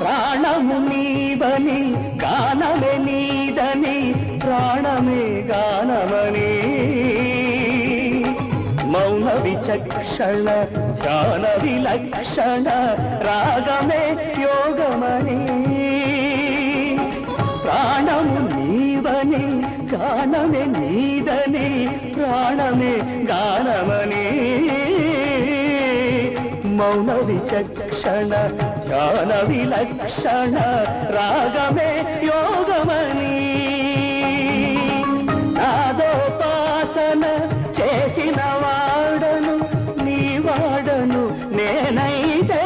ప్రాణము నీవని గానమే నీదని ప్రాణమే గానమని. మౌన విచక్షణ ధ్యాన విలక్షణ రాగమే యో జీవని గానమే నీదని ప్రాణమే గానమని. మౌన విచక్షణ గాన విలక్షణ రాగమే యోగమని. నాదోపాసన చేసిన వాడను నీ వాడను నేనైతే